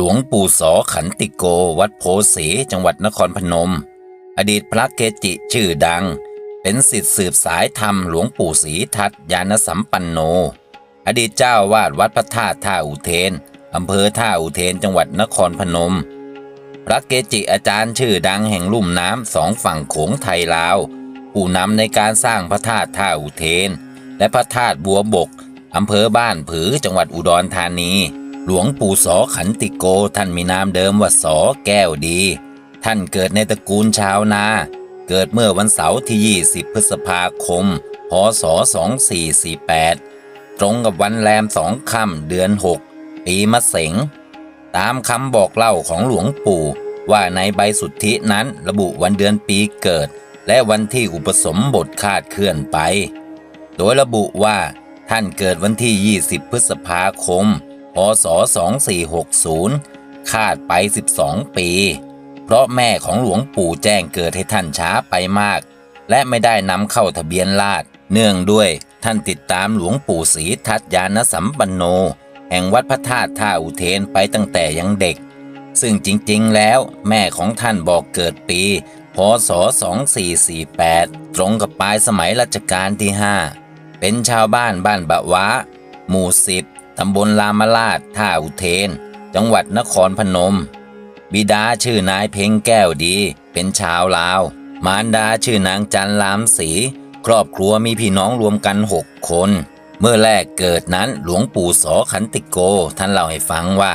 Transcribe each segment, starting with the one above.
หลวงปู่สอขันติโกวัดโพสีจังหวัดนครพนม อดีตพระเกจิชื่อดัง เป็นสิทธิสืบสายธรรมหลวงปู่ศรีทัตยานสัมปันโน อดีตเจ้าวาดวัดพระธาตุท่าอุเทนอำเภอท่าอุเทนจังหวัดนครพนม พระเกจิอาจารย์ชื่อดังแห่งลุ่มน้ำสองฝั่งโขงไทยลาว ผู้นำในการสร้างพระธาตุท่าอุเทน และพระธาตุบัวบกอำเภอบ้านผือจังหวัดอุดรธานี หลวงปู่สอขันติโกท่านมีนามเดิมว่าสอแก้วดี ท่านเกิดในตระกูลชาวนา เกิดเมื่อวันเสาร์ที่ 20 พฤษภาคม พศ 2448 ตรงกับวันแรมสองค่ำเดือน 6 ปีมะเสง ตามคำบอกเล่าของหลวงปู่ว่าในใบสุทธินั้นระบุวันเดือนปีเกิด และวันที่อุปสมบทคาดเคลื่อนไป โดยระบุว่าท่านเกิดวันที่ 20 พฤษภาคม พศ 2460 คาดไป 12 ปี เพราะแม่ของหลวงปู่แจ้งเกิดให้ท่านช้าไปมาก และไม่ได้นำเข้าทะเบียนราษฎรเนื่องด้วยท่านติดตามหลวงปู่ศรีทัตยานสัมปันโน แห่งวัดพระธาตุท่าอุเทนไปตั้งแต่ยังเด็ก ซึ่งจริงๆ แล้วแม่ของท่านบอกเกิดปี พศ 2448 ตรงกับปลายสมัยรัชกาลที่ 5 เป็นชาวบ้านบ้านบะวะ หมู่สิบ ตำบลรามราชท่าอุเทน จังหวัดนครพนม บิดาชื่อนายเพ็งแก้วดี เป็นชาวลาว มารดาชื่อนางจันลามศรีครอบครัวมีพี่น้องรวมกันหกคน เมื่อแรกเกิดนั้นหลวงปู่สอขันติโกท่านเล่าให้ฟังว่า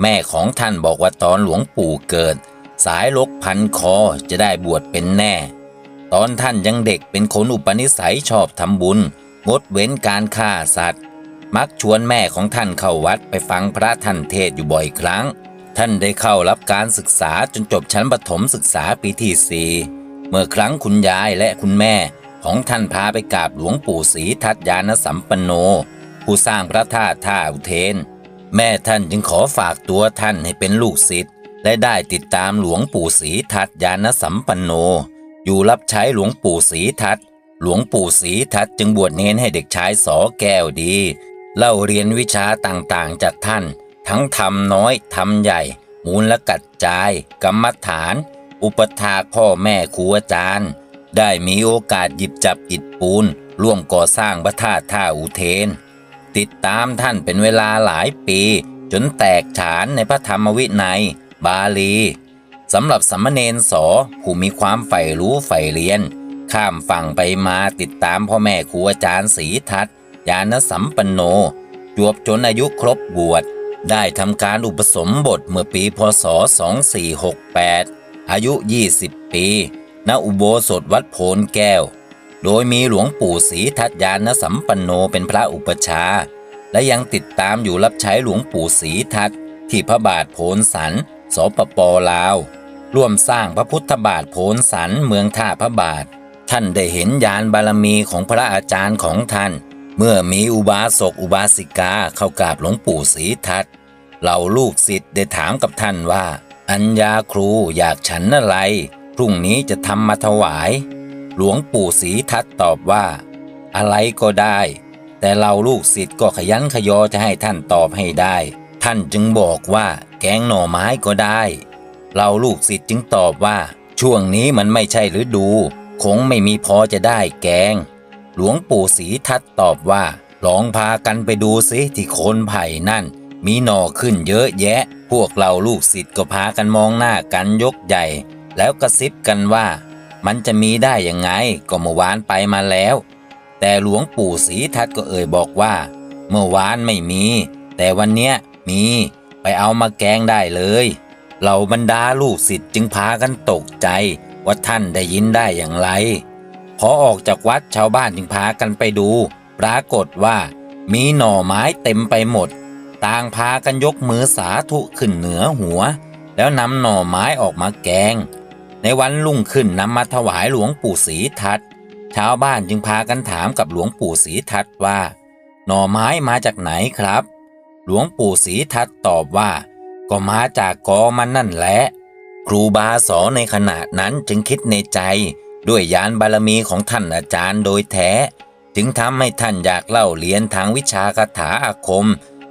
แม่ของท่านบอกว่าตอนหลวงปู่เกิด สายลกพันคอจะได้บวชเป็นแน่ ตอนท่านยังเด็กเป็นคนอุปนิสัยชอบทำบุญ งดเว้นการฆ่าสัตว์ มักชวนแม่ของท่านเข้าวัดไปฟังพระท่านเทศอยู่บ่อยครั้ง ท่านได้เข้ารับการศึกษาจนจบชั้นประถมศึกษาปีที่สี่เมื่อครั้งคุณยายและคุณแม่ของท่านพาไปกราบหลวงปู่ศรีทัตยานสัมปันโน ผู้สร้างพระธาตุท่าอุเทน แม่ท่านจึงขอฝากตัวท่านให้เป็นลูกศิษย์และได้ติดตามหลวงปู่ศรีทัตยานสัมปันโน อยู่รับใช้หลวงปู่ศรีทัตหลวงปู่ศรีทัตจึงบวชเน้นให้เด็กชายสอแก้วดี เล่าเรียนวิชาต่างๆ จากท่าน ทั้งทำน้อยทำใหญ่ มูลและกัดจาย กรรมฐาน อุปถาพ่อแม่ครูอาจารย์ ได้มีโอกาสหยิบจับอิฐปูน ร่วมก่อสร้างพระธาตุท่าอุเทน ติดตามท่านเป็นเวลาหลายปี จนแตกฉานในพระธรรมวินัย บาลีสำหรับสมมเนนสอผู้มีความใฝ่รู้ใฝ่เรียน ข้ามฝั่งไปมาติดตามพ่อแม่ครูอาจารย์ศรีทัต ยานสัมปันโน จวบจนอายุครบบวช ได้ทำการอุปสมบทเมื่อปีพศ 2468 อายุ 20 ปี ณ อุโบสถวัดโพนแก้ว โดยมีหลวงปู่ศรีทัตยานสัมปันโนเป็นพระอุปชา และยังติดตามอยู่รับใช้หลวงปู่ศรีทัตที่พระบาทโพนสัน สปปลาว ร่วมสร้างพระพุทธบาทโพนสันเมืองท่าพระบาท ท่านได้เห็นยานบารมีของพระอาจารย์ของท่าน เมื่อมีอุบาสกอุบาสิกาเข้ากราบหลวงปู่ศรีทัตเหล่าลูกศิษย์ได้ถามกับท่านว่า อัญญาครูอยากฉันอะไร พรุ่งนี้จะทำมาถวาย หลวงปู่ศรีทัตตอบว่า อะไรก็ได้ แต่เราลูกศิษย์ก็ขยันขยอจะให้ท่านตอบให้ได้ ท่านจึงบอกว่าแกงหน่อไม้ก็ได้ เราลูกศิษย์จึงตอบว่า ช่วงนี้มันไม่ใช่ฤดู คงไม่มีพอจะได้แกง หลวงปู่ศรีทัตตอบว่า ลองพากันไปดูสิที่โคนไผ่นั่น มีหน่อขึ้นเยอะแยะ พวกเราลูกศิษย์ก็พากันมองหน้ากันยกใหญ่ แล้วกระซิบกันว่า มันจะมีได้ยังไงก็เมื่อวานไปมาแล้ว แต่หลวงปู่ศรีทัตก็เอ่ยบอกว่า เมื่อวานไม่มี แต่วันเนี้ยมีไปเอามาแกงได้เลยเหล่าบรรดาลูกศิษย์จึงพากันตกใจว่าท่านได้ยินได้อย่างไร พอออกจากวัดชาวบ้านจึงพากันไปดู ปรากฏว่า มีหน่อไม้เต็มไปหมด ต่างพากันยกมือสาธุขึ้นเหนือหัว แล้วนำหน่อไม้ออกมาแกง ในวันรุ่งขึ้นนำมาถวายหลวงปู่ศรีทัตชาวบ้านจึงพากันถามกับหลวงปู่ศรีทัตว่า หน่อไม้มาจากไหนครับ หลวงปู่ศรีทัตตอบว่า ก็มาจากกอมันนั่นแหละครูบาสอนในขณะนั้นจึงคิดในใจ ด้วยยานบารมีของท่านอาจารย์โดยแท้ จึงทำให้ท่านอยากเล่าเรียนทางวิชาคาถาอาคม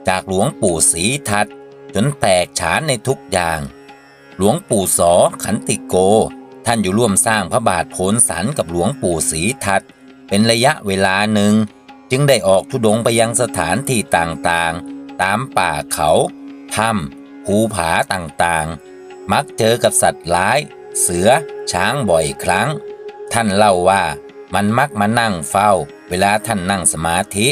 จากหลวงปู่ศรีทัตจนแตกฉานในทุกอย่าง หลวงปู่สอขันติโก ท่านอยู่ร่วมสร้างพระบาทโผนสันกับหลวงปู่ศรีทัตเป็นระยะเวลาหนึ่ง จึงได้ออกทุดงไปยังสถานที่ต่างๆ ตามป่าเขาถ้ำภูผาต่างๆ มักเจอกับสัตว์ร้าย เสือ ช้างบ่อยครั้ง ท่านเล่าว่ามันมักมานั่งเฝ้า เวลาท่านนั่งสมาธิ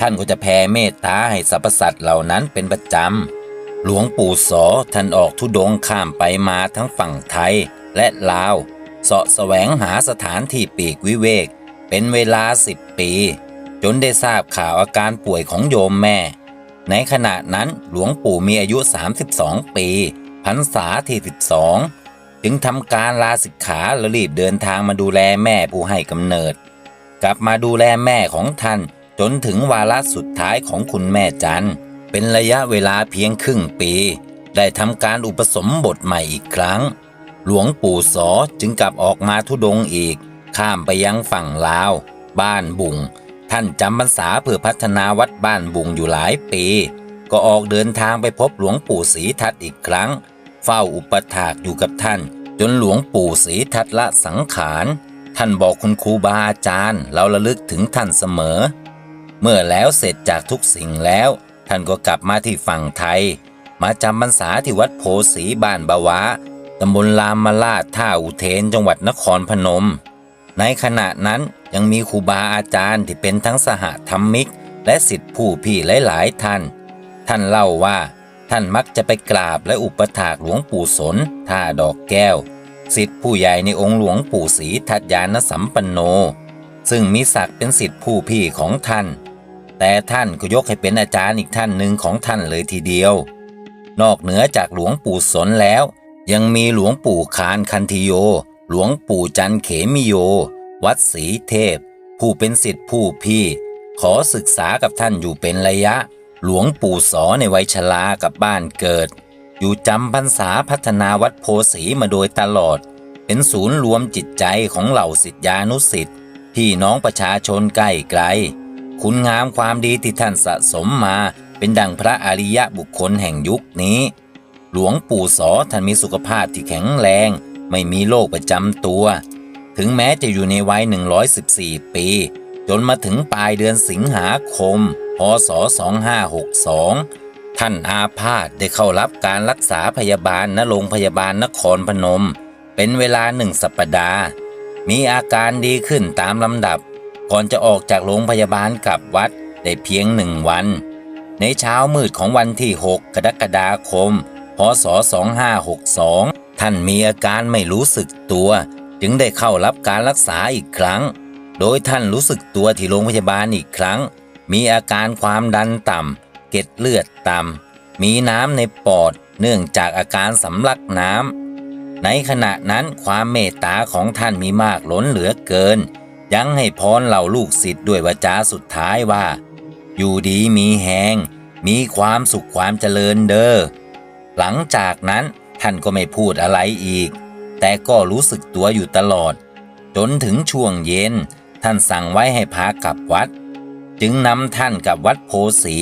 ท่านก็จะแผ่เมตตาให้สรรพสัตว์เหล่านั้นเป็นประจำ หลวงปู่สอท่านออกทุดงข้ามไปมาทั้งฝั่งไทยและลาวเสาะแสวงหาสถานที่ปีกวิเวก เป็นเวลาสิบปี จนได้ทราบข่าวอาการป่วยของโยมแม่ ในขณะนั้นหลวงปู่มีอายุ 32 ปีพรรษาที่12 จึงทำการลาสิกขาและรีบเดินทางมาดูแลแม่ผู้ให้กำเนิด กลับมาดูแลแม่ของท่านจนถึงวาระสุดท้ายของคุณแม่จันเป็นระยะเวลาเพียงครึ่งปี ได้ทำการอุปสมบทใหม่อีกครั้ง หลวงปู่สอจึงกลับออกมาทุดงอีก ข้ามไปยังฝั่งลาว บ้านบุง ท่านจำพรรษาเพื่อพัฒนาวัดบ้านบุงอยู่หลายปี ก็ออกเดินทางไปพบหลวงปู่ศรีทัตอีกครั้ง เฝ้าอุปถากอยู่กับท่าน จนหลวงปู่ศรีทัตละสังขาร ท่านบอกคุณครูบาอาจารย์ เราระลึกถึงท่านเสมอ เมื่อแล้วเสร็จจากทุกสิ่งแล้ว ท่านก็กลับมาที่ฝั่งไทย มาจำพรรษาที่วัดโพสีบ้านบาวะตำบลรามมาลาดท่าอุเทนจังหวัดนครพนม ในขณะนั้นยังมีครูบาอาจารย์ที่เป็นทั้งสหธรรมิก และสิทธิผู้พี่หลายๆท่าน ท่านเล่าว่า ท่านมักจะไปกราบและอุปถากหลวงปู่สนท่าดอกแก้วสิทธิผู้ใหญ่ในองค์หลวงปู่ศรีทัตยานสัมปันโน ซึ่งมีศักดิ์เป็นสิทธิผู้พี่ของท่าน แต่ท่านก็ยกให้เป็นอาจารย์อีกท่านหนึ่งของท่านเลยทีเดียว นอกเหนือจากหลวงปู่สนแล้ว ยังมีหลวงปู่คานคันธิโย หลวงปู่จันเขมิโย วัดศรีเทพ ผู้เป็นสิทธิผู้พี่ ขอศึกษากับท่านอยู่เป็นระยะ หลวงปู่สอในวัยชรากับบ้านเกิด อยู่จำพรรษาพัฒนาวัดโพสีมาโดยตลอด เป็นศูนย์รวมจิตใจของเหล่าสิทธิานุสิทธิ์พี่น้องประชาชนใกล้ไกล คุณงามความดีที่ท่านสะสมมา เป็นดังพระอริยะบุคคลแห่งยุคนี้ หลวงปู่สอท่านมีสุขภาพที่แข็งแรง ไม่มีโรคประจำตัว ถึงแม้จะอยู่ในวัย 114 ปี จนมาถึงปลายเดือนสิงหาคม พศ 2562 ท่านอาพาธได้เข้ารับการรักษาพยาบาลณโรงพยาบาลนครพนม เป็นเวลาหนึ่งสัปดาห์ มีอาการดีขึ้นตามลำดับ ก่อนจะออกจากโรงพยาบาลกลับวัดได้เพียงหนึ่งวัน ในเช้ามืดของวันที่ 6 กรกฎาคม พศ 2562 ท่านมีอาการไม่รู้สึกตัว จึงได้เข้ารับการรักษาอีกครั้ง โดยท่านรู้สึกตัวที่โรงพยาบาลอีกครั้ง มีอาการความดันต่ำ เกล็ดเลือดต่ำ มีน้ำในปอดเนื่องจากอาการสำลักน้ำ ในขณะนั้นความเมตตาของท่านมีมากล้นเหลือเกิน ยังให้พรเหล่าลูกศิษย์ด้วยวาจาสุดท้ายว่า อยู่ดีมีแหง มีความสุขความเจริญเด้อ หลังจากนั้นท่านก็ไม่พูดอะไรอีก แต่ก็รู้สึกตัวอยู่ตลอด จนถึงช่วงเย็น ท่านสั่งไว้ให้พากลับวัด จึงนำท่านกับวัดโพสี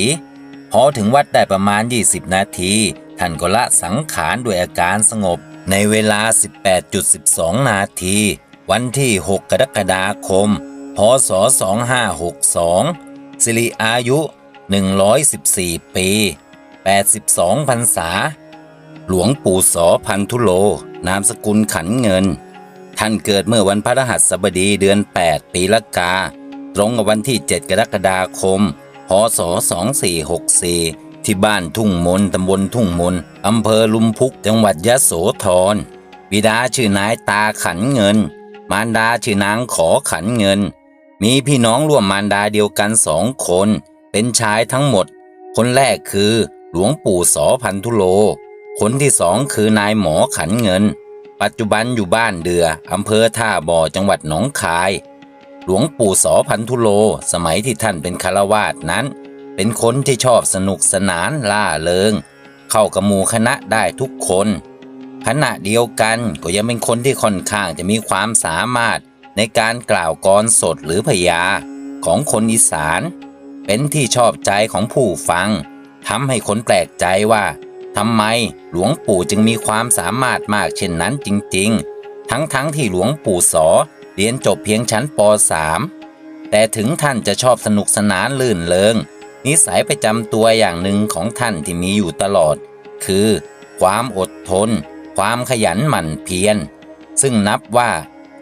พอถึงวัดได้ประมาณ 20 นาที ท่านก็ละสังขารด้วยอาการสงบ ในเวลา 18.12 นาที วันที่ 6 กรกฎาคม พศ 2562 สิริอายุ 114 ปี 82พรรษา หลวงปู่สอพันธุโล นามสกุลขันเงิน ท่านเกิดเมื่อวันพฤหัสบดีเดือน 8 ปีละกา ตรงกับวันที่ 7 กรกฎาคม พศ 2464 ที่บ้านทุ่งมนตำบลทุ่งมนอำเภอลุมพุก จังหวัดยะโสธรบิดาชื่อนายตาขันเงิน มารดาชื่อนางขอขันเงิน มีพี่น้องร่วมมารดาเดียวกันสองคน เป็นชายทั้งหมด คนแรกคือหลวงปู่สอพันธุโล คนที่สองคือนายหมอขันเงิน ปัจจุบันอยู่บ้านเดืออำเภอท่าบ่อจังหวัดหนองคาย หลวงปู่สอพันธุโล สมัยที่ท่านเป็นคารวาสนั้น เป็นคนที่ชอบสนุกสนานล่าเริง เข้ากับหมู่คณะได้ทุกคน ขณะเดียวกันก็ยังเป็นคนที่ค่อนข้างจะมีความสามารถในการกล่าวกรสดหรือพยาของคนอีสาน เป็นที่ชอบใจของผู้ฟังทำให้คนแปลกใจว่าทำไมหลวงปู่จึงมีความสามารถมากเช่นนั้นจริง ๆ ทั้งๆทที่หลวงปู่สอ เรียนจบเพียงชั้นป .3 แต่ถึงท่านจะชอบสนุกสนานลื่นเริง นิสัยประจำตัวอย่างหนึ่งของท่านที่มีอยู่ตลอด คือ ความอดทน ความขยันหมั่นเพียร ซึ่งนับว่า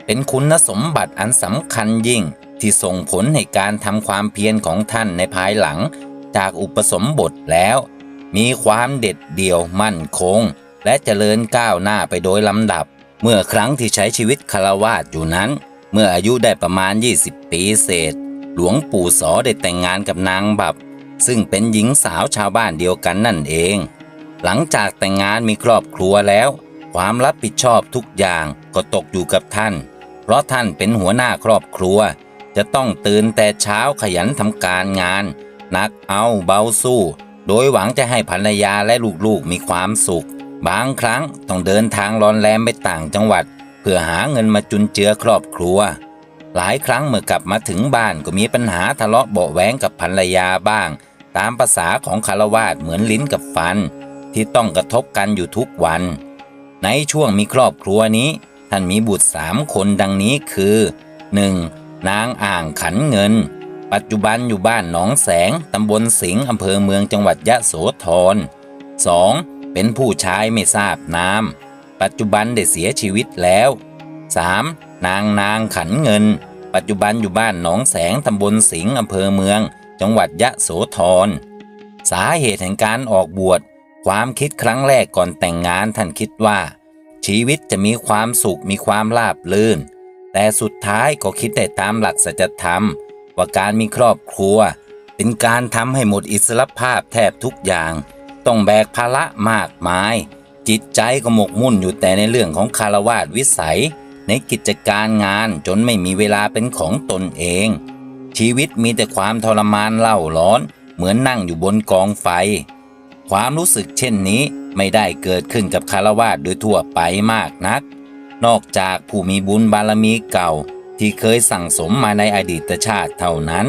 เป็นคุณสมบัติอันสำคัญยิ่งที่ส่งผลให้การทำความเพียรของท่านในภายหลัง จากอุปสมบทแล้ว มีความเด็ดเดี่ยวมั่นคง และเจริญก้าวหน้าไปโดยลำดับ เมื่อครั้งที่ใช้ชีวิตคารวาสอยู่นั้น เมื่ออายุได้ประมาณ 20 ปีเศษ หลวงปู่สอได้แต่งงานกับนางบับ ซึ่งเป็นหญิงสาวชาวบ้านเดียวกันนั่นเอง หลังจากแต่งงานมีครอบครัวแล้ว ความรับผิดชอบทุกอย่างก็ตกอยู่กับท่าน เพราะท่านเป็นหัวหน้าครอบครัว จะต้องตื่นแต่เช้าขยันทำการงาน นักเอาเบาสู้ โดยหวังจะให้ภรรยาและลูกๆมีความสุข บางครั้งต้องเดินทางรอนแรมไปต่างจังหวัด เพื่อหาเงินมาจุนเจือครอบครัว หลายครั้งเมื่อกลับมาถึงบ้านก็มีปัญหาทะเลาะเบาะแว้งกับภรรยาบ้าง ตามภาษาของคารวาสเหมือนลิ้นกับฟัน ที่ต้องกระทบกันอยู่ทุกวัน ในช่วงมีครอบครัวนี้ ท่านมีบุตรสามคนดังนี้คือ 1. นางอ่างขันเงิน ปัจจุบันอยู่บ้านหนองแสงตำบลสิงห์อำเภอเมืองจังหวัดยะโสธร 2. เป็นผู้ชายไม่ทราบนาม ปัจจุบันได้เสียชีวิตแล้ว 3. นางนางขันเงิน ปัจจุบันอยู่บ้านหนองแสงตำบลสิงห์อำเภอเมือง จังหวัดยะโสธร สาเหตุแห่งการออกบวช ความคิดครั้งแรกก่อนแต่งงานท่านคิดว่า ชีวิตจะมีความสุขมีความราบรื่น แต่สุดท้ายก็คิดได้ตามหลักสัจธรรม ว่าการมีครอบครัว เป็นการทำให้หมดอิสรภาพแทบทุกอย่าง ต้องแบกภาระมากมาย จิตใจก็หมกมุ่นอยู่แต่ในเรื่องของคารวาสวิสัย ในกิจการงานจนไม่มีเวลาเป็นของตนเอง ชีวิตมีแต่ความทรมานเล่าร้อน เหมือนนั่งอยู่บนกองไฟ ความรู้สึกเช่นนี้ไม่ได้เกิดขึ้นกับคารวาสโดยทั่วไปมากนัก นอกจากผู้มีบุญบารมีเก่าที่เคยสั่งสมมาในอดีตชาติเท่านั้น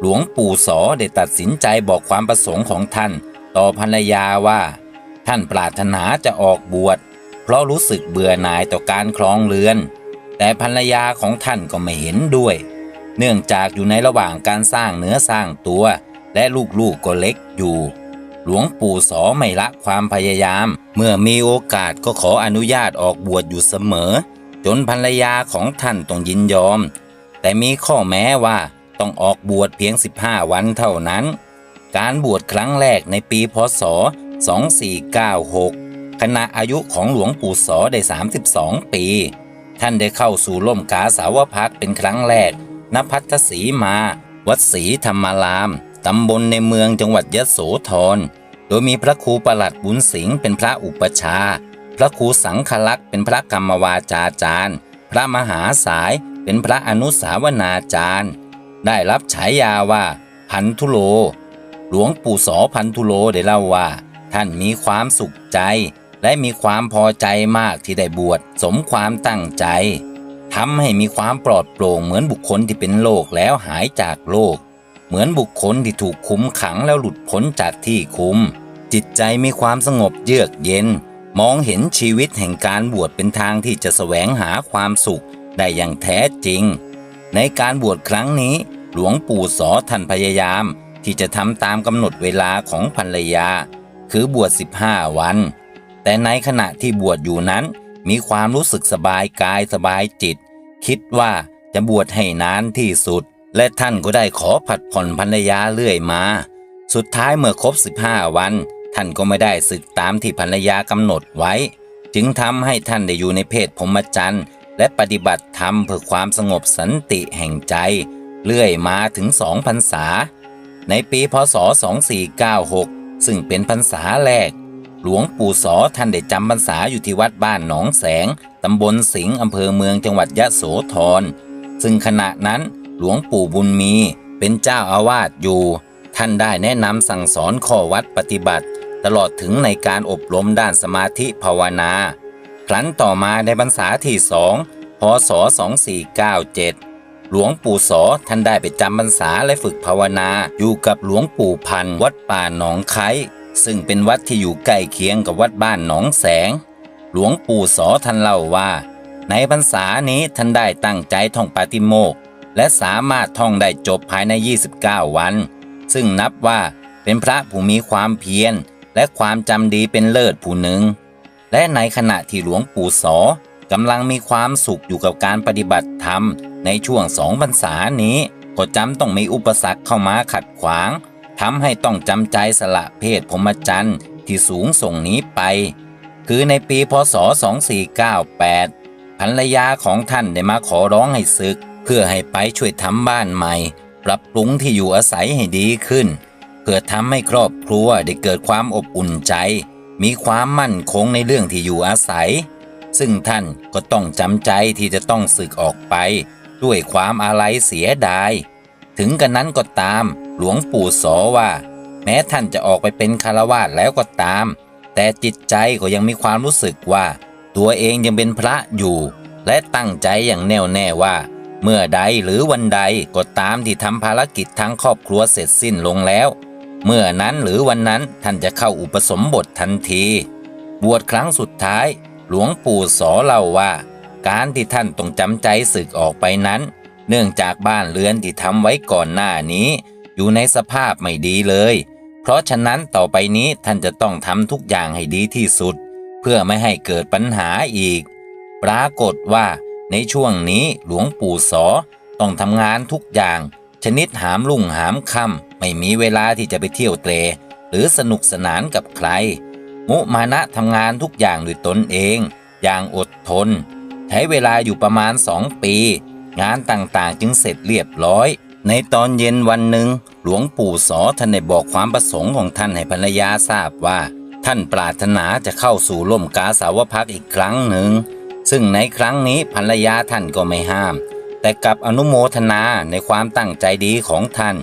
หลวงปู่สอได้ตัดสินใจบอกความประสงค์ของท่าน ต่อภรรยาว่า ท่านปรารถนาจะออกบวช เพราะรู้สึกเบื่อหน่ายต่อการครองเรือน แต่ภรรยาของท่านก็ไม่เห็นด้วย เนื่องจากอยู่ในระหว่างการสร้างเนื้อสร้างตัว และลูกๆก็เล็กอยู่ หลวงปู่สอไม่ละความพยายาม เมื่อมีโอกาสก็ขออนุญาตออกบวชอยู่เสมอ จนภรรยาของท่านต้องยินยอม แต่มีข้อแม้ว่าต้องออกบวชเพียง 15 วันเท่านั้น การบวชครั้งแรกในปีพศ 2496 ขณะอายุของหลวงปู่สอได้ 32 ปี ท่านได้เข้าสู่ร่มกาสาวพักเป็นครั้งแรก ณ พัทธสีมา วัดศรีธรรมาราม ตำบลในเมืองจังหวัดยโสธร โดยมีพระครูประหลัดบุญสิงห์เป็นพระอุปชา พระครูสังฆลักษณ์เป็นพระกรรมวาจาจารย์ พระมหาสายเป็นพระอนุสาวนาจารย์ ได้รับฉายาว่าพันธุโล หลวงปู่สอพันธุโลได้เล่าว่า ท่านมีความสุขใจ และมีความพอใจมากที่ได้บวชสมความตั้งใจทำให้มีความปลอดโปร่งเหมือนบุคคลที่เป็นโรคแล้วหายจากโรคเหมือนบุคคลที่ถูกคุมขังแล้วหลุดพ้นจากที่คุม จิตใจมีความสงบเยือกเย็น มองเห็นชีวิตแห่งการบวชเป็นทางที่จะแสวงหาความสุขได้อย่างแท้จริง ในการบวชครั้งนี้ หลวงปู่สอท่านพยายาม ที่จะทำตามกำหนดเวลาของภรรยา คือบวช 15 วัน แต่ในขณะที่บวชอยู่นั้นมีความรู้สึกสบายกายสบายจิต คิดว่าจะบวชให้นานที่สุด และท่านก็ได้ขอผัดผ่อนภรรยาเรื่อยมา สุดท้ายเมื่อครบ 15 วัน ท่านก็ไม่ได้ศึกตามที่ภรรยากำหนดไว้ จึงทำให้ท่านได้อยู่ในเพศพรหมจรรย์และปฏิบัติธรรมเพื่อความสงบสันติแห่งใจ เรื่อยมาถึงสองพรรษา ในปีพศ 2496 ซึ่งเป็นพรรษาแรก หลวงปู่สอท่านได้จำพรรษาอยู่ที่วัดบ้านหนองแสง ตำบลสิงห์อำเภอเมืองจังหวัดยะโสธร ซึ่งขณะนั้นหลวงปู่บุญมีเป็นเจ้าอาวาสอยู่ ท่านได้แนะนำสั่งสอนข้อวัดปฏิบัติ ตลอดถึงในการอบรมด้านสมาธิภาวนา ครั้นต่อมาในพรรษาที่สองพศ 2497 หลวงปู่สอท่านได้ไปจำพรรษาและฝึกภาวนา อยู่กับหลวงปู่พันวัดป่าหนองไคซึ่งเป็นวัดที่อยู่ใกล้เคียงกับวัดบ้านหนองแสง หลวงปู่สอท่านเล่าว่า ในพรรษานี้ท่านได้ตั้งใจท่องปาติโมกและสามารถท่องได้จบภายใน 29 วัน ซึ่งนับว่าเป็นพระผู้มีความเพียรและความจำดีเป็นเลิศผู้หนึ่ง และในขณะที่หลวงปู่สอ กำลังมีความสุขอยู่กับการปฏิบัติธรรม ในช่วงสองพรรษานี้ ก็จำต้องมีอุปสรรคเข้ามาขัดขวางทำให้ต้องจำใจสละเพศพรหมจรรย์ที่สูงส่งนี้ไป คือในปีพศ 2498 ภรรยาของท่านได้มาขอร้องให้ศึก เพื่อให้ไปช่วยทำบ้านใหม่ ปรับปรุงที่อยู่อาศัยให้ดีขึ้น เพื่อทำให้ครอบครัวได้เกิดความอบอุ่นใจ มีความมั่นคงในเรื่องที่อยู่อาศัย ซึ่งท่านก็ต้องจำใจที่จะต้องสึกออกไป ด้วยความอาลัยเสียดาย ถึงกันนั้นก็ตาม หลวงปู่สอว่า แม้ท่านจะออกไปเป็นคารวาสแล้วก็ตาม แต่จิตใจก็ยังมีความรู้สึกว่า ตัวเองยังเป็นพระอยู่ และตั้งใจอย่างแน่วแน่ว่า เมื่อใดหรือวันใดก็ตามที่ทำภารกิจทั้งครอบครัวเสร็จสิ้นลงแล้ว เมื่อนั้นหรือวันนั้นท่านจะเข้าอุปสมบททันที บวชครั้งสุดท้าย หลวงปู่สอเล่าว่า การที่ท่านต้องจำใจสึกออกไปนั้น เนื่องจากบ้านเรือนที่ทำไว้ก่อนหน้านี้ อยู่ในสภาพไม่ดีเลย เพราะฉะนั้นต่อไปนี้ท่านจะต้องทำทุกอย่างให้ดีที่สุด เพื่อไม่ให้เกิดปัญหาอีก ปรากฏว่า ในช่วงนี้หลวงปู่สอต้องทำงานทุกอย่าง ชนิดหามลุ่งหามค่ำไม่มีเวลาที่จะไปเที่ยวเตรหรือสนุกสนานกับใคร มุมานะทำงานทุกอย่างด้วยตนเอง อย่างอดทน ใช้เวลาอยู่ประมาณสองปี งานต่างๆจึงเสร็จเรียบร้อย ในตอนเย็นวันหนึ่ง หลวงปู่สอท่านได้บอกความประสงค์ของท่านให้ภรรยาทราบว่า ท่านปรารถนาจะเข้าสู่ล่มกาสาวพักอีกครั้งหนึ่ง ซึ่งในครั้งนี้ภรรยาท่านก็ไม่ห้าม แต่กลับอนุโมทนาในความตั้งใจดีของท่าน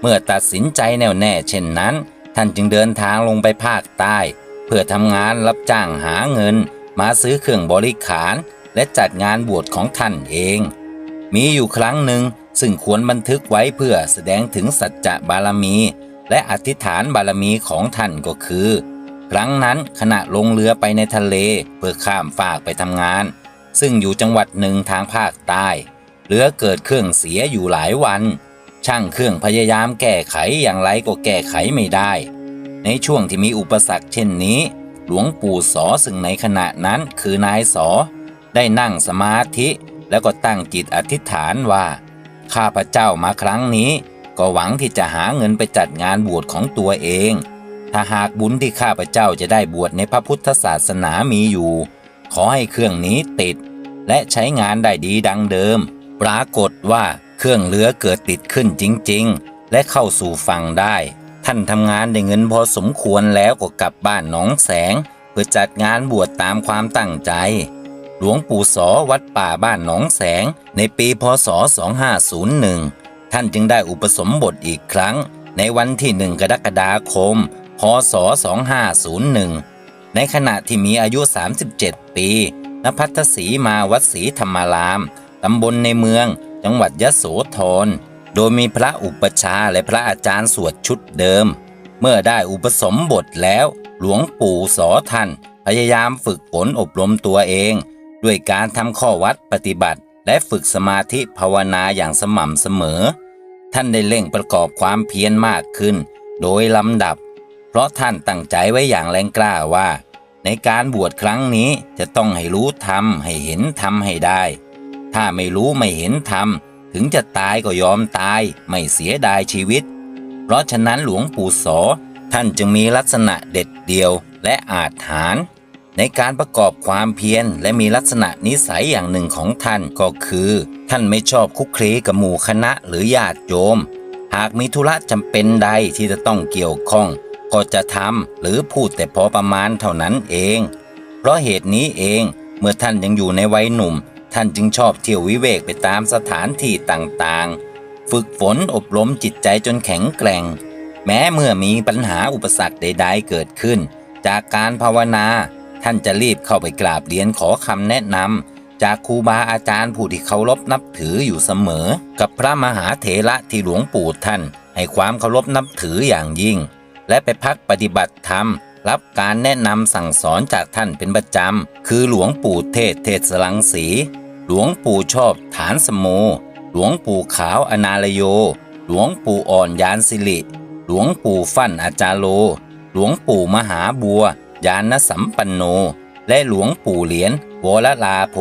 เมื่อตัดสินใจแน่วแน่เช่นนั้น ท่านจึงเดินทางลงไปภาคใต้ เพื่อทำงานรับจ้างหาเงิน มาซื้อเครื่องบริขาร และจัดงานบวชของท่านเอง มีอยู่ครั้งหนึ่งซึ่งควรบันทึกไว้เพื่อแสดงถึงสัจจะบารมี และอธิษฐานบารมีของท่านก็คือ ครั้งนั้นขณะลงเรือไปในทะเลเพื่อข้ามฝากไปทำงาน ซึ่งอยู่จังหวัดหนึ่งทางภาคใต้เรือเกิดเครื่องเสียอยู่หลายวัน ช่างเครื่องพยายามแก้ไขอย่างไรก็แก้ไขไม่ได้ ในช่วงที่มีอุปสรรคเช่นนี้ หลวงปู่สอซึ่งในขณะนั้นคือนายสอ ได้นั่งสมาธิแล้วก็ตั้งจิตอธิษฐานว่า ข้าพเจ้ามาครั้งนี้ ก็หวังที่จะหาเงินไปจัดงานบวชของตัวเอง ถ้าหากบุญที่ข้าพเจ้าจะได้บวชในพระพุทธศาสนามีอยู่ ขอให้เครื่องนี้ติด และใช้งานได้ดีดังเดิม ปรากฏว่าเครื่องเรือเกิดติดขึ้นจริง ๆ และเข้าสู่ฝั่งได้ ท่านทำงานได้เงินพอสมควรแล้วก็กลับบ้านหนองแสง เพื่อจัดงานบวชตามความตั้งใจ หลวงปู่สอวัดป่าบ้านหนองแสง ในปีพศ 2501 ท่านจึงได้อุปสมบทอีกครั้ง ในวันที่หนึ่งกรกฎาคม พศ 2501 ในขณะที่มีอายุ 37 ปีณพัทศรีมาวัดศรีธรรมาราม ตำบลในเมือง จังหวัดยะโสธร โดยมีพระอุปชาและพระอาจารย์สวดชุดเดิม เมื่อได้อุปสมบทแล้ว หลวงปู่สอท่านพยายามฝึกฝนอบรมตัวเอง ด้วยการทำข้อวัดปฏิบัติ และฝึกสมาธิภาวนาอย่างสม่ำเสมอ ท่านได้เร่งประกอบความเพียรมากขึ้น โดยลำดับ เพราะท่านตั้งใจไว้อย่างแรงกล้าว่า ในการบวชครั้งนี้จะต้องให้รู้ธรรมให้เห็นธรรมให้ได้ ถ้าไม่รู้ไม่เห็นธรรม ถึงจะตายก็ยอมตายไม่เสียดายชีวิต เพราะฉะนั้นหลวงปู่สอท่านจึงมีลักษณะเด็ดเดียวและอาจหาร ในการประกอบความเพียรและมีลักษณะนิสัยอย่างหนึ่งของท่านก็คือ ท่านไม่ชอบคุกคลีกับหมู่คณะหรือญาติโยม หากมีธุระจำเป็นใดที่จะต้องเกี่ยวข้อง ก็จะทำหรือพูดแต่พอประมาณเท่านั้นเอง เพราะเหตุนี้เองเมื่อท่านยังอยู่ในวัยหนุ่ม ท่านจึงชอบเที่ยววิเวกไปตามสถานที่ต่างๆ ฝึกฝนอบรมจิตใจจนแข็งแกร่ง แม้เมื่อมีปัญหาอุปสรรคใดๆเกิดขึ้น จากการภาวนา ท่านจะรีบเข้าไปกราบเรียนขอคำแนะนำจากครูบาอาจารย์ผู้ที่เคารพนับถืออยู่เสมอ กับพระมหาเถระที่หลวงปู่ท่าน ให้ความเคารพนับถืออย่างยิ่ง และไปพักปฏิบัติธรรมรับการแนะนำสั่งสอนจากท่านเป็นประจำ คือหลวงปู่เทศเทศสลังสี หลวงปู่ชอบฐานสโม หลวงปู่ขาวอนาลโย หลวงปู่อ่อนยานสิริ หลวงปู่ฟั่นอาจารโล หลวงปู่มหาบัวยานสัมปันโน และหลวงปู่เหรียญวรลาโพ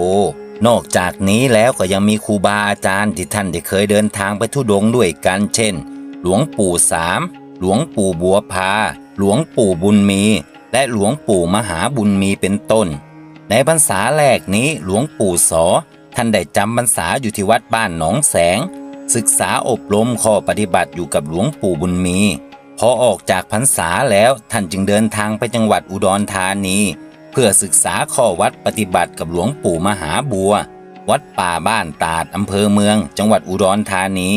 นอกจากนี้แล้วก็ยังมีครูบาอาจารย์ที่ท่านได้เคยเดินทางไปทุดงด้วยกันเช่น หลวงปู่สาม หลวงปู่บัวพา หลวงปู่บุญมี และหลวงปู่มหาบุญมีเป็นต้น ในพรรษาแรกนี้หลวงปู่สอ ท่านได้จำพรรษาอยู่ที่วัดบ้านหนองแสง ศึกษาอบรมข้อปฏิบัติอยู่กับหลวงปู่บุญมี พอออกจากพรรษาแล้วท่านจึงเดินทางไปจังหวัดอุดรธานี เพื่อศึกษาข้อวัดปฏิบัติกับหลวงปู่มหาบัว วัดป่าบ้านตาดอำเภอเมือง จังหวัดอุดรธานี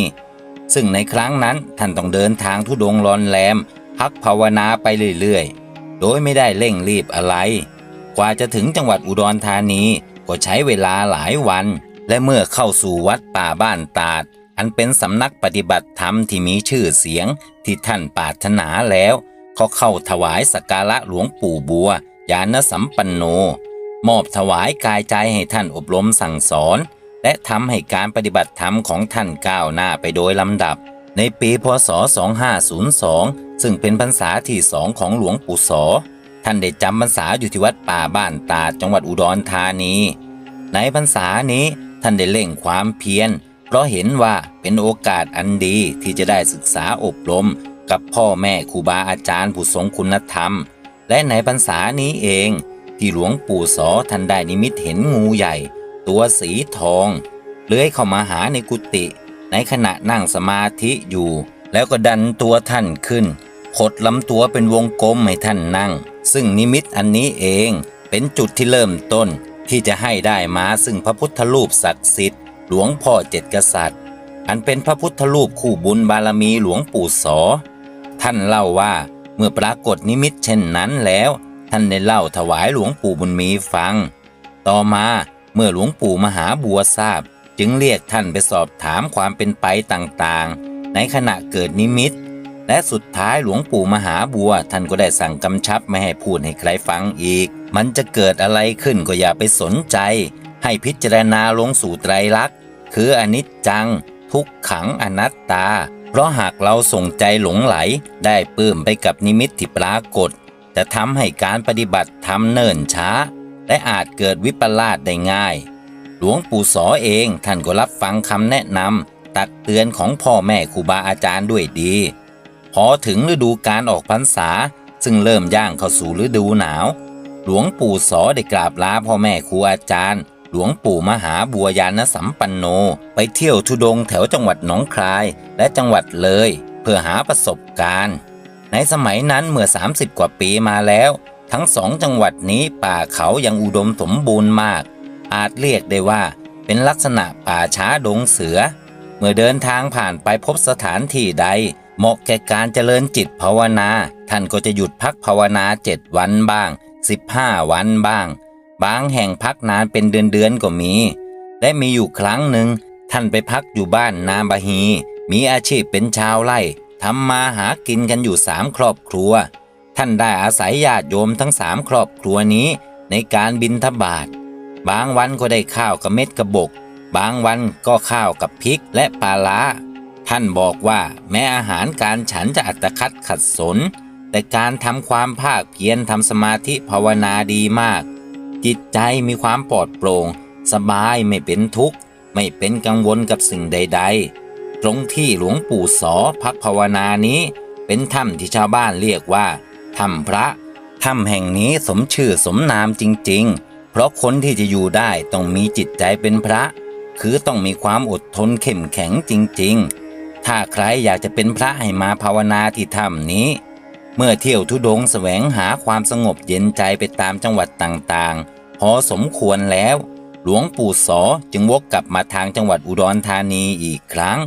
ซึ่งในครั้งนั้นท่านต้องเดินทางทุดงรอนแรม พักภาวนาไปเรื่อยๆ โดยไม่ได้เร่งรีบอะไร กว่าจะถึงจังหวัดอุดรธานี ก็ใช้เวลาหลายวัน และเมื่อเข้าสู่วัดป่าบ้านตาด อันเป็นสำนักปฏิบัติธรรมที่มีชื่อเสียงที่ท่านปรารถนาแล้วเขาเข้าถวายสักการะหลวงปู่บัวยานสัมปันโน มอบถวายกายใจให้ท่านอบรมสั่งสอน และทำให้การปฏิบัติธรรมของท่านก้าวหน้าไปโดยลำดับ ในปีพศ 2502 ซึ่งเป็นพรรษาที่สองของหลวงปู่สอ ท่านได้จำพรรษาอยู่ที่วัดป่าบ้านตาดจังหวัดอุดรธานี ในพรรษานี้ท่านได้เล่งความเพียร เพราะเห็นว่าเป็นโอกาสอันดีที่จะได้ศึกษาอบรม กับพ่อแม่ครูบาอาจารย์ผู้ทรงคุณธรรม และในพรรษานี้เอง ที่หลวงปู่สอท่านได้นิมิตเห็นงูใหญ่ ตัวสีทองเลื้อยเข้ามาหาในกุฏิในขณะนั่งสมาธิอยู่ แล้วก็ดันตัวท่านขึ้น ขดลำตัวเป็นวงกลมให้ท่านนั่ง ซึ่งนิมิตอันนี้เองเป็นจุดที่เริ่มต้นที่จะให้ได้มาซึ่งพระพุทธรูปศักดิ์สิทธิ์หลวงพ่อเจ็ดกษัตริย์ อันเป็นพระพุทธรูปคู่บุญบารมีหลวงปู่สอ ท่านเล่าว่าเมื่อปรากฏนิมิตเช่นนั้นแล้ว ท่านได้เล่าถวายหลวงปู่บุญมีฟัง ต่อมาเมื่อหลวงปู่มหาบัวทราบ จึงเรียกท่านไปสอบถามความเป็นไปต่างๆ ในขณะเกิดนิมิต และสุดท้ายหลวงปู่มหาบัว ท่านก็ได้สั่งกำชับไม่ให้พูดให้ใครฟังอีก มันจะเกิดอะไรขึ้นก็อย่าไปสนใจ ให้พิจารณาลงสู่ไตรลักษณ์คืออนิจจัง ทุกขังอนัตตา เพราะหากเราส่งใจหลงไหล ได้ปื้มไปกับนิมิตที่ปรากฏ จะทำให้การปฏิบัติทำเนิ่นช้า และอาจเกิดวิปลาสได้ง่าย หลวงปู่สอเองท่านก็รับฟังคำแนะนำตักเตือนของพ่อแม่ครูบาอาจารย์ด้วยดี พอถึงฤดูการออกพรรษา ซึ่งเริ่มย่างเข้าสู่ฤดูหนาว หลวงปู่สอได้กราบลาพ่อแม่ครูอาจารย์ หลวงปู่มหาบัวยานสัมปันโน ไปเที่ยวทุดงแถวจังหวัดหนองคายและจังหวัดเลย เพื่อหาประสบการณ์ ในสมัยนั้นเมื่อ 30 กว่าปีมาแล้ว ทั้งสองจังหวัดนี้ป่าเขายังอุดมสมบูรณ์มาก อาจเรียกได้ว่าเป็นลักษณะป่าช้าดงเสือ เมื่อเดินทางผ่านไปพบสถานที่ใด เหมาะแก่การเจริญจิตภาวนา ท่านก็จะหยุดพักภาวนาเจ็ดวันบ้าง 15 วันบ้าง บางแห่งพักนานเป็นเดือนๆก็มี และมีอยู่ครั้งหนึ่ง ท่านไปพักอยู่บ้านนาบาฮี มีอาชีพเป็นชาวไร่ทำมาหากินกันอยู่สามครอบครัว ท่านได้อาศัยญาติโยมทั้งสามครอบครัวนี้ในการบินทบาท บางวันก็ได้ข้าวกับเม็ดกระบก บางวันก็ข้าวกับพริกและปลาล้า ท่านบอกว่าแม้อาหารการฉันจะอัตคัดขัดสน แต่การทำความภาคเพียรทำสมาธิภาวนาดีมาก จิตใจมีความปลอดโปร่ง สบายไม่เป็นทุกข์ ไม่เป็นกังวลกับสิ่งใด ๆ ตรงที่หลวงปู่สอพักภาวนานี้เป็นถ้ำที่ชาวบ้านเรียกว่าถ้ำพระถ้ำแห่งนี้สมชื่อสมนามจริง ๆ เพราะคนที่จะอยู่ได้ต้องมีจิตใจเป็นพระ คือต้องมีความอดทนเข้มแข็งจริง ๆ ถ้าใครอยากจะเป็นพระให้มาภาวนาที่ถ้ำนี้ เมื่อเที่ยวทุดงแสวงหาความสงบเย็นใจไปตามจังหวัดต่างๆ พอสมควรแล้ว หลวงปู่สอจึงวกกลับมาทางจังหวัดอุดรธานีอีกครั้ง